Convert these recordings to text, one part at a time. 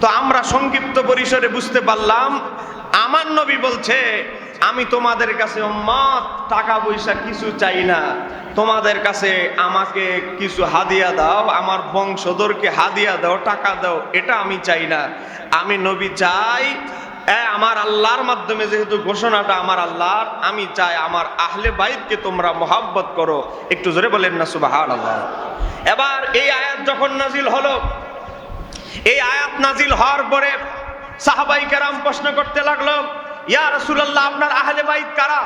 তো আমরা সংক্ষিপ্ত পরিসরে বুঝতে পারলাম, আমার নবী বলছে, আমি তোমাদের কাছে টাকা পয়সা কিছু চাই না। তোমাদের কাছে আমাকে কিছু হাদিয়া দাও, আমার বংশধরকে হাদিয়া দাও, টাকা দাও, এটা আমি চাই না। আমি নবী চাই আমার আল্লাহর মাধ্যমে যেহেতু ঘোষণাটা আমার আল্লাহর, আমি চাই আমার আহলে বাইতকে তোমরা মোহাব্বত করো। একটু জোরে বলেন না সুবাহান আল্লাহ এবার এই আয়াত যখন নাজিল হলো এই আয়াত নাজিল হওয়ার পরে সাহাবাই কেরাম প্রশ্ন করতে লাগল, ইয়া রসুল্লাহ আপনার আহলে বাইত কারা?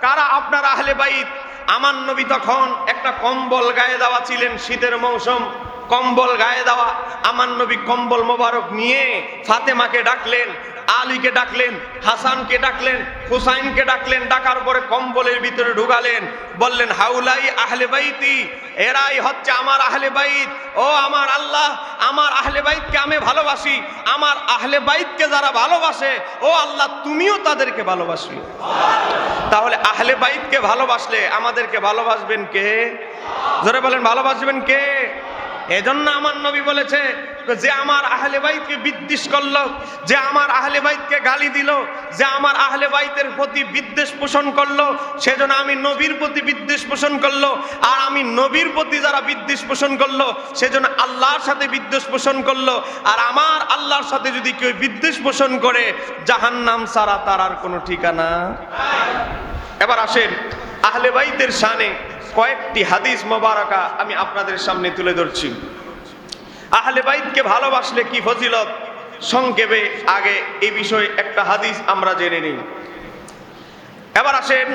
কারা আপনার আহলে বাইত? আমার নবী তখন একটা কম্বল গায়ে দেওয়া ছিলেন শীতের মৌসুম, কম্বল গায়ে দেওয়া। আমার নবী কম্বল মোবারক নিয়ে ফাতেমাকে ডাকলেন আলীকে ডাকলেন, হাসানকে ডাকলেন, হুসাইনকে ডাকলেন, ডাকার পরে কম্বলের ভিতরে ঢুকালেন। বললেন, হাউলাই আহলে বাইতি, এরাই হচ্ছে আমার আহলে বাইত। ও আমার আল্লাহ, আমার আহলে বাইতকে আমি ভালোবাসি। আমার আহলে বাইতকে যারা ভালোবাসে, ও আল্লাহ, তুমিও তাদেরকে ভালোবাসি তাহলে আহলে বাইতকে ভালোবাসলে আমাদেরকে ভালোবাসবেন কে? জোরে বলেন, ভালোবাসবেন কে? এজন্য আমার নবী বলেছে যে আমার আহলে বাইতকে বিদ্বেষ করল, যে আমার আহলে বাইতকে গালি দিল, যে আমার আহলে বাইতের প্রতি বিদ্বেষ পোষণ করল, সেজন্য আমি নবীর প্রতি বিদ্বেষ পোষণ করল। আর আমি নবীর প্রতি যারা বিদ্বেষ পোষণ করল, সেজন্য আল্লাহর সাথে বিদ্বেষ পোষণ করল। আর আমার আল্লাহর সাথে যদি কেউ বিদ্বেষ পোষণ করে, জাহান্নাম ছাড়া তার আর কোনো ঠিকানা এবার আসেন আহলে বাইতের শানে কয়েকটি হাদিস মোবারকা আমি আপনাদের সামনে তুলে ধরছি। আহলে বাইতকে ভালোবাসলে কি ফজিলত? সংক্ষেপে আগে এই বিষয়ে একটা হাদিস আমরা জেনে নিই। এবার আসেন,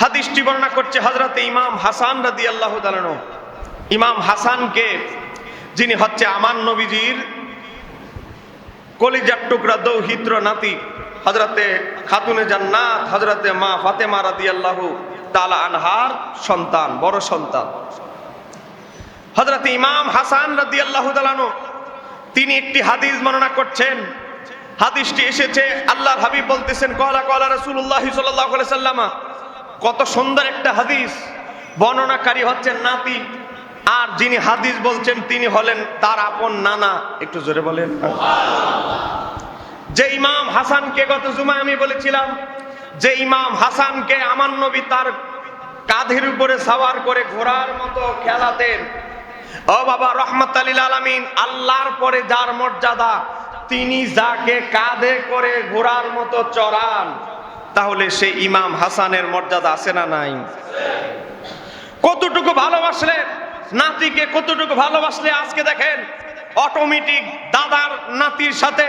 হাদিসটি বর্ণনা করছে হজরতে ইমাম হাসান রাদি আল্লাহ ইমাম হাসানকে, যিনি হচ্ছে আমার নবীজির কলিজার টুকরা দৌহিত্র নাতি হজরতে খাতুনে জান্নাত হজরতে মা ফাতেমা রাদি আল্লাহ তালা আনহার সন্তান, বড় সন্তান। হজরত ইমাম হাসান রাদি আল্লাহ তিনি একটি হাদিস বর্ণনা করছেন। হাদিসটি এসেছে, আল্লাহর হাবিব বলতেছেন, কলা কলা রসুল্লাহ সাল্লাহ সাল্লামা, কত সুন্দর একটা হাদিস। বর্ণনাকারী হচ্ছেন নাতি, আর যিনি হাদিস বলছেন, তিনি হলেন তার আপন নানা। একটু জোরে বলেন। যে ইমাম হাসানকে গত জুমায় আমি বলেছিলাম, যে ইমাম হাসানকে আমার নবী তার কাঁধের উপরে সাওয়ার করে ঘোড়ার মতো খেলাতেন। ও বাবা রহমত আলীল আলমিন, আল্লাহর পরে যার মর্যাদা, তিনি যাকে কাঁধে করে ঘোড়ার মতো চড়ান, তাহলে সে ইমাম হাসানের মর্যাদা আছে না নাই? কতটুকু ভালোবাসলে নাতিকে কতটুকু ভালোবাসলে? আজকে দেখেন অটোমেটিক দাদার নাতির সাথে,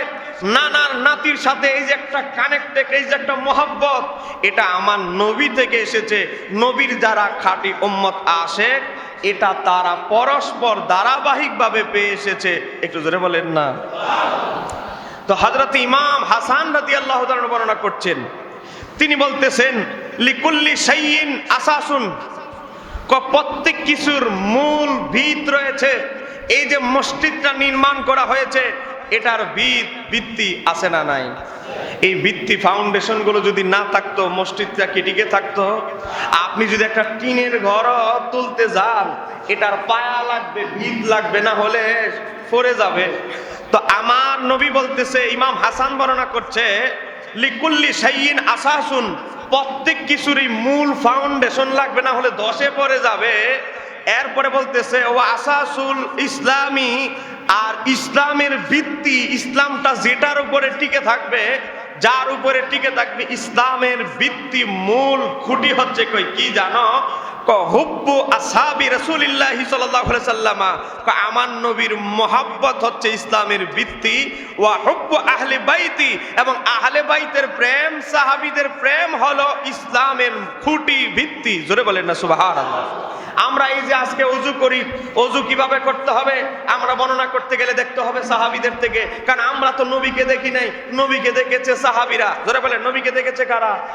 নানার নাতির সাথে এই যে একটা কানেক্টেড এই যে একটা মোহাব্বত, এটা আমার নবী থেকে এসেছে। নবীর যারা খাঁটি উম্মত আসে এটা তারা পরস্পর ধারাবাহিকভাবে পেয়ে এসেছে। একটু জোরে বলেন না। তো হজরত ইমাম হাসান রাদি আল্লাহ বর্ণনা করছেন। তিনি বলতেছেন, লিকুল্লি সাইয়িন আসাসুন। প্রত্যেক কিছুর মূল ভিত রয়েছে। এই যে মসজিদটা নির্মাণ করা হয়েছে, এটার ভিত, ভিত্তি আছে না নাই? এই ভিত্তি ফাউন্ডেশনগুলো যদি না থাকতো, মসজিদটা কি টিকে থাকতো? আপনি যদি একটা টিনের ঘর তুলতে যান, এটার পায়া লাগবে, ভিত লাগবে, না হলে পড়ে যাবে। তো আমার নবী বলতেছে, ইমাম হাসান বর্ণনা করছে, লিকুল্লি সাইয়িন আসাসুন প্রত্যেক কিছুরই মূল ফাউন্ডেশন লাগবে, না হলে দশে পড়ে যাবে। এরপরে বলতেছে ও আসাসুল ইসলামী আর ইসলামের ভিত্তি, ইসলামটা যেটার উপরে টিকে থাকবে, যার উপরে টিকে থাকবে ইসলামের ভিত্তি মূল খুঁটি হচ্ছে কই? কি জানো? আমার নবীর মোহাব্বত হচ্ছে ইসলামের ভিত্তি। ওয়া আহলে বাইতি। এবং আহলে বাইতের প্রেম, সাহাবীদের প্রেম হলো ইসলামের খুঁটি ভিত্তি। জোরে বলেন না, সুবহানাল্লাহ। আমরা এই যে আজকে অজু করি, অজু কীভাবে করতে হবে? আমরা বর্ণনা করতে গেলে দেখতে হবে সাহাবীদের থেকে। কারণ আমরা তো নবীকে দেখি নাই। নবীকে দেখেছে সাহাবীরা। ধরে বলেন, নবীকে দেখেছে কারা?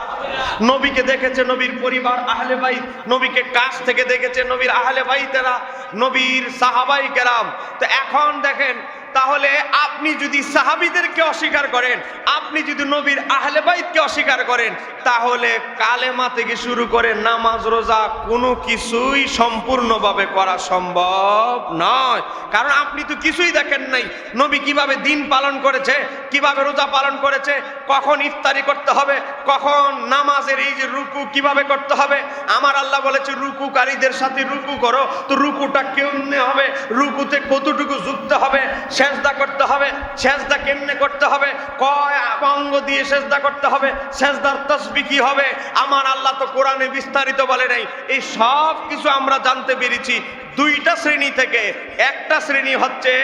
নবীকে দেখেছে নবীর পরিবার, আহলে বাইত। নবীকে কাছ থেকে দেখেছে নবীর আহলে তারা নবীর সাহাবাই কেরাম। তো এখন দেখেন তাহলে আপনি যদি সাহাবিদেরকে অস্বীকার করেন, আপনি যদি নবীর আহলে বাইতকে অস্বীকার করেন, তাহলে কালেমা থেকে শুরু করে নামাজ, রোজা কোনো কিছুই সম্পূর্ণভাবে করা সম্ভব নয়। কারণ আপনি তো কিছুই দেখেন নাই। নবী কীভাবে দিন পালন করেছে, কীভাবে রোজা পালন করেছে, কখন ইফতারি করতে হবে, কখন নামাজের এই যে রুকু কীভাবে করতে হবে। আমার আল্লাহ বলেছে, রুকুকারীদের সাথে রুকু করো, তো রুকুটা কেমনে হবে, রুকুতে কতটুকু যুক্ত হবে সেজদা করতে হবে। সেজদা কেমনে করতে হবে? কয় অঙ্গ দিয়ে সেজদা করতে হবে? সেজদার তসবি কি হবে? আমার আল্লাহ তো কোরআনে বিস্তারিত বলে নাই। এই সব কিছু আমরা জানতে পেরেছি দুইটা শ্রেণি থেকে। একটা শ্রেণি হচ্ছে,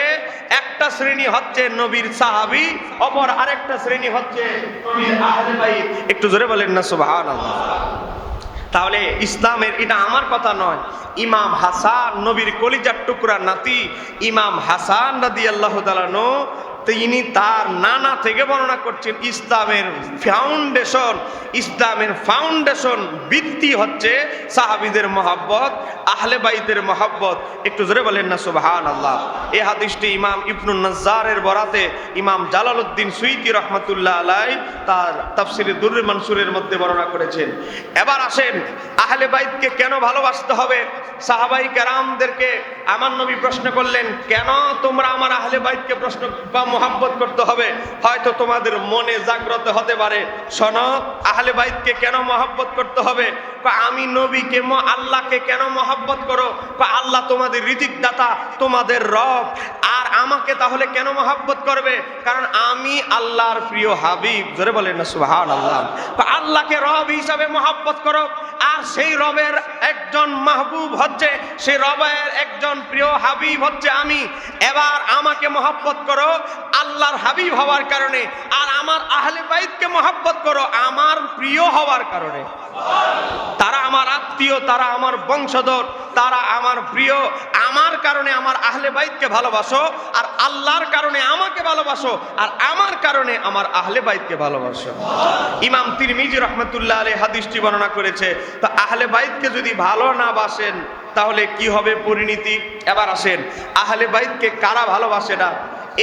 একটা শ্রেণি হচ্ছে নবীর সাহাবি, অপর আরেকটা শ্রেণি হচ্ছে নবীর একটু জোরে বলেন না, সুবহানাল্লাহ। তাহলে ইসলামের এটা আমার কথা নয়। ইমাম হাসান নবীর কলিজার টুকরা নাতি ইমাম হাসান রাদি আল্লাহ তালানো তিনি তার নানা থেকে বর্ণনা করছেন, ইসলামের ফাউন্ডেশন ইসলামের ফাউন্ডেশন বৃত্তি হচ্ছে সাহাবিদের মহাব্বত, আহলে বাইদের মহাব্বত। একটু জোরে বলেন না সুবহান আল্লাহ এই হাদিসটি ইমাম ইবনুল নজ্জারের বরাতে ইমাম জালালউদ্দিন সুইতি রহমতুল্লাহ আলাই তার তাফসিরে দুর্রে মনসুরের মধ্যে বর্ণনা করেছেন। এবার আসেন, আহলে বাইতকে কেন ভালোবাসতে হবে? সাহাবাই কেরামদেরকে আমার নবী প্রশ্ন করলেন, কেন তোমরা আমার আহলে বাইতকে প্রশ্ন বা মোহাব্বত করতে হবে? হয়তো তোমাদের মনে জাগ্রত হতে পারে। শোনো, আহলে বাইতকে কেন মহাব্বত করতে হবে? আমি নবীকে আল্লাহকে কেন মহাব্বত করো? আল্লাহ তোমাদের রিজিক দাতা তোমাদের রব। আর আমাকে তাহলে কেন মহাব্বত করবে? কারণ আমি আল্লাহর প্রিয় হাবিব। জোরে বলেন না সুবহান আল্লাহ আল্লাহকে রব হিসাবে মহাব্বত করো। আর সেই রবের একজন মাহবুব হচ্ছে, সেই রবের একজন প্রিয় হাবিব হচ্ছে আমি। এবার আমাকে মহাব্বত করো আল্লাহর হাবিব হওয়ার কারণে। আর আমার আহলে বাইতকে মহাব্বত করো আমার প্রিয় হওয়ার কারণে। তারা আমার আত্মীয়, তারা আমার বংশধর, তারা আমার প্রিয়, আমার কারণে আমার আহলে বাইতকে ভালোবাসো, আর আল্লাহর কারণে আমাকে ভালোবাসো, আর আমার কারণে আমার আহলে বাইতকে ভালোবাসো। ইমাম তিরমিজি রহমতুল্লাহ আলী হাদিসটি বর্ণনা করেছে, তো আহলে বাইতকে যদি ভালো না বাসেন, তাহলে কি হবে পরিণতি? এবার আসেন, আহলে বাইতকে কারা ভালোবাসে না?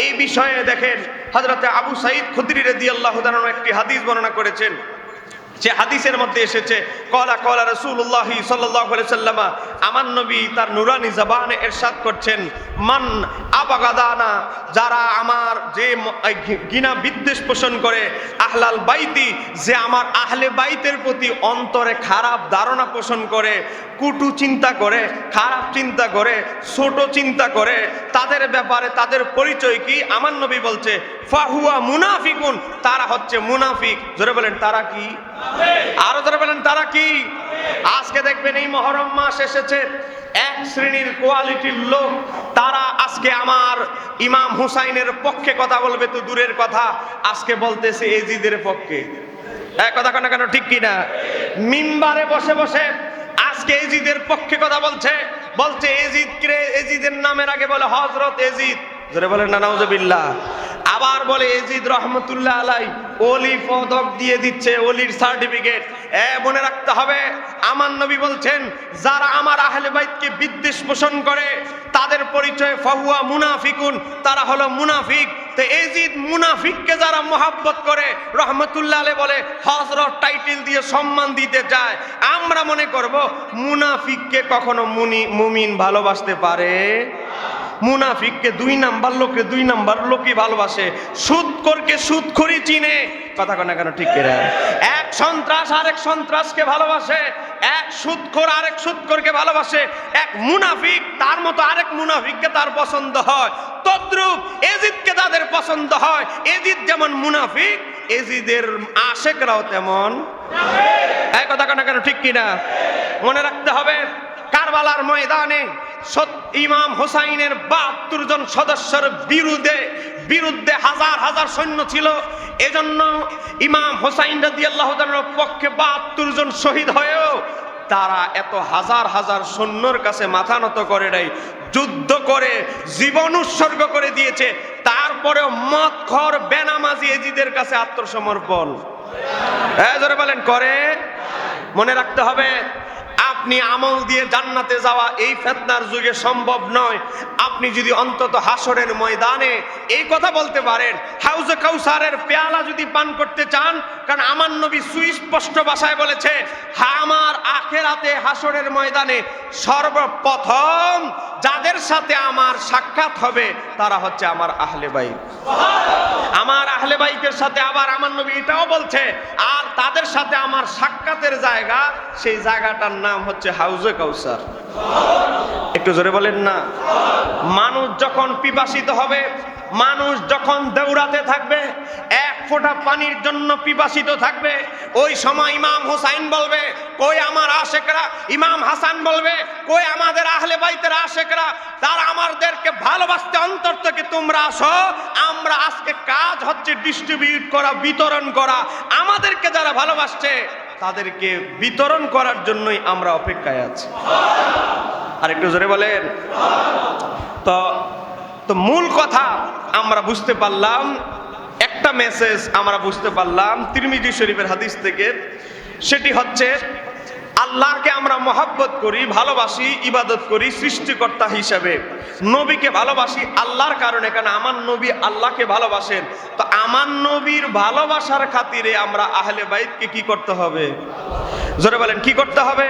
এই বিষয়ে দেখেন হজরতে আবু সাইদ খুদরি রেদি আল্লাহ একটি হাদিস বর্ণনা করেছেন যে হাদিসের মধ্যে এসেছে, কলা কলা রসুল্লাহ সাল্লাহ সাল্লামা, আমার নবী তার নুরানি জবানে এরশাদ করছেন, মান আবাগাদানা যারা আমার যে এই বিদ্বেষ পোষণ করে, আহলাল বাইতি, যে আমার আহলে বাইতের প্রতি অন্তরে খারাপ ধারণা পোষণ করে, কুটু চিন্তা করে, খারাপ চিন্তা করে, ছোট চিন্তা করে, তাদের ব্যাপারে তাদের পরিচয় কি? আমার নবী বলছে, ফাহুয়া মুনাফিকুন, তারা হচ্ছে মুনাফিক। জোরে বলেন, তারা কি? আরও ধরে বলেন, তারা কি? আজকে দেখবেন এই মহরম মাস এসেছে, এক শ্রেণির কোয়ালিটির লোক, তারা আজকে আমার ইমাম হুসাইনের পক্ষে কথা বলবে, তো দূরের কথা, আজকে বলতেছে এজিদের পক্ষে। এক কথা কেন কেন, ঠিক কিনা? মিম্বারে বসে বসে আজকে এজিদের পক্ষে কথা বলছে বলছে এজিদ কে, এজিদের নামের আগে বলে হজরত এজিদ। জোরে বলেন না, নাউজুবিল্লাহ। আবার বলে, এজিদ রহমতুল্লাহ আলাই, অলি পদক দিয়ে দিচ্ছে, অলির সার্টিফিকেট। এ, মনে রাখতে হবে, আমার নবী বলছেন, যারা আমার আহলে বাইতকে বিদ্বেষ পোষণ করে, তাদের পরিচয় ফাহুয়া মুনাফিকুন, তারা হলো মুনাফিক। তো এজিদ মুনাফিককে যারা মোহাব্বত করে, রহমতুল্লাহ আলাই বলে হজরত টাইটেল দিয়ে সম্মান দিতে চায়। আমরা মনে করব, মুনাফিককে কখনো মুনি, মুমিন ভালোবাসতে পারে মুনাফিককে দুই নাম্বার লোকে দুই নাম্বার লোকই ভালোবাসে। সুদকরকে সুদখড়ি চিনে। কথা কনা কেন, ঠিক করে এক সন্ত্রাস আরেক সন্ত্রাসকে ভালোবাসে, এক সুদখোর আরেক সুদখোরকে ভালোবাসে, এক মুনাফিক তার মতো আরেক মুনাফিককে তার পছন্দ হয়। তদ্রুপ এজিদকে তাদের পছন্দ হয়। এজিদ যেমন মুনাফিক, এজিদের আশেকরাও তেমন। এক কথা কেন কেন, ঠিক কিনা? মনে রাখতে হবে, কারবালার ময়দানে ইমাম হোসাইনের বাহাত্তর জন সদস্যের বিরুদ্ধে বিরুদ্ধে হাজার হাজার সৈন্য ছিল। এজন্য ইমাম হোসাইন রাজি আল্লাহ পক্ষে বাহাত্তর জন শহীদ হয়েও তারা এত হাজার হাজার সৈন্যর কাছে মাথা নত করে নাই, যুদ্ধ করে, জীবন উৎসর্গ করে দিয়েছে। তারপরেও মদ খর বেনামাজি এজিদের কাছে আত্মসমর্পণ। হ্যাঁ জোরে বলেন করে মনে রাখতে হবে আপনি আমল দিয়ে জান্নাতে যাওয়া এই ফেতনার যুগে সম্ভব নয়। আপনি যদি অন্তত হাসরের ময়দানে এই কথা বলতে পারেন। হাউজে কাউসারের পেয়ালা যদি পান করতে চান কারণ আমার নবী সুস্পষ্ট ভাষায় বলেছে আমার আখেরাতে হাসরের ময়দানে সর্বপ্রথম যাদের সাথে আমার সাক্ষাৎ হবে তারা হচ্ছে আমার আহলে বাইত। আমার আহলে বাইকের সাথে আবার আমার নবী এটাও বলছে আর তাদের সাথে আমার সাক্ষাতের জায়গা সেই জায়গাটার নাম হচ্ছে হাউজে কাউসার। একটু জোরে বলেন না। মানুষ যখন পিপাসিত হবে মানুষ যখন দৌড়াতে থাকবে, এক ফোঁটা পানির জন্য পিপাসিত থাকবে, ওই সময় ইমাম হোসাইন বলবে, কই আমার আশেকরা? ইমাম হাসান বলবে, কই আমাদের আহলে বাইতের আশেকরা? তারা আমাদেরকে ভালোবাসতে অন্তর থেকে, তোমরা আসো, আমরা আজকে কাজ হচ্ছে ডিস্ট্রিবিউট করা, বিতরণ করা। আমাদেরকে যারা ভালোবাসছে, তাদেরকে বিতরণ করার জন্যই আমরা অপেক্ষায় আছি। আর একটু জোরে বলেন। তো তো মূল কথা আমরা বুঝতে পারলাম, একটা মেসেজ আমরা বুঝতে পারলাম তিরমিজি শরীফের হাদিস থেকে, সেটি হচ্ছে, আল্লাহকে আমরা মহাব্বত করি, ভালোবাসি, ইবাদত করি সৃষ্টিকর্তা হিসাবে। নবীকে ভালোবাসি আল্লাহর কারণে কেন আমার নবী আল্লাহকে ভালোবাসেন। তো আমার নবীর ভালোবাসার খাতিরে আমরা আহলে বাইতকে কি করতে হবে? জোরে বলেন, কি করতে হবে?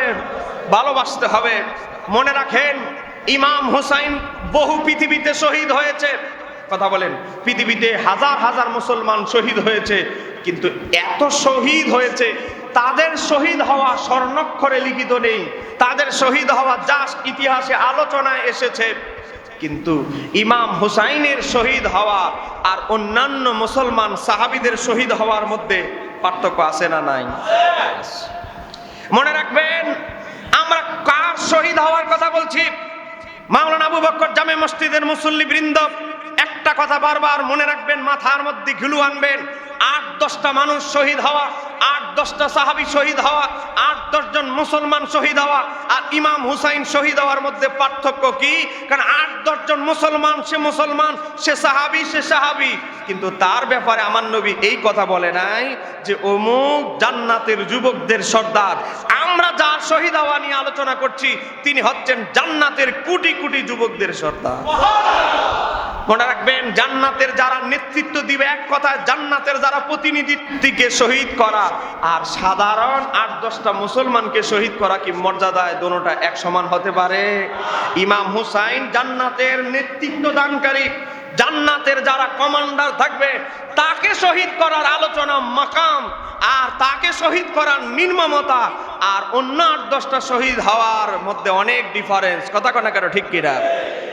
ভালোবাসতে হবে। মনে রাখেন ইমাম হুসাইন বহু পৃথিবীতে শহীদ হয়েছে। কথা বলেন, পৃথিবীতে হাজার হাজার মুসলমান শহীদ হয়েছে, কিন্তু এত শহীদ হয়েছে, তাদের শহীদ হওয়া স্বর্ণক্ষরে লিখিত নেই। তাদের শহীদ হওয়া যা ইতিহাসে আলোচনায় এসেছে। কিন্তু ইমাম হুসাইনের শহীদ হওয়া আর অন্যান্য মুসলমান সাহাবিদের শহীদ হওয়ার মধ্যে পার্থক্য আছে না নাই? মনে রাখবেন, আমরা কার শহীদ হওয়ার কথা বলছি? মাওলানা আবু বক্কর জামে মসজিদের মুসল্লি বৃন্দ, একটা কথা বারবার মনে রাখবেন, মাথার মধ্যে ঘিলু আনবেন। আট, দশটা মানুষ শহীদ হওয়া, আট, দশটা সাহাবি শহীদ হওয়া, আট দশজন মুসলমান শহীদ হওয়া, আর ইমাম হুসাইন শহীদ হওয়ার মধ্যে পার্থক্য কি? কারণ আট দশজন মুসলমান, সে মুসলমান, সে সাহাবি সে সাহাবি। কিন্তু তার ব্যাপারে আমার নবী এই কথা বলে নাই যে অমুক জান্নাতের যুবকদের সর্দার আমরা যার শহীদ হওয়া নিয়ে আলোচনা করছি, তিনি হচ্ছেন জান্নাতের কোটি কোটি যুবকদের সর্দার। মনে রাখবেন, জান্নাতের যারা নেতৃত্ব দিবে, এক কথায় জান্নাতের যারা প্রতিনিধিত্বকে শহীদ করা, আর সাধারণ আট দশটা মুসলমানকে শহীদ করা কি মর্যাদায় দোনোটা এক সমান হতে পারে? ইমাম হুসাইন জান্নাতের নেতৃত্ব দানকারী জান্নাতের যারা কমান্ডার থাকবে, তাকে শহীদ করার আলোচনা মাকাম, আর তাকে শহীদ করার নির্মমতা, আর অন্য আট দশটা শহীদ হওয়ার মধ্যে অনেক ডিফারেন্স কথা কনা কেন ঠিক কিনা?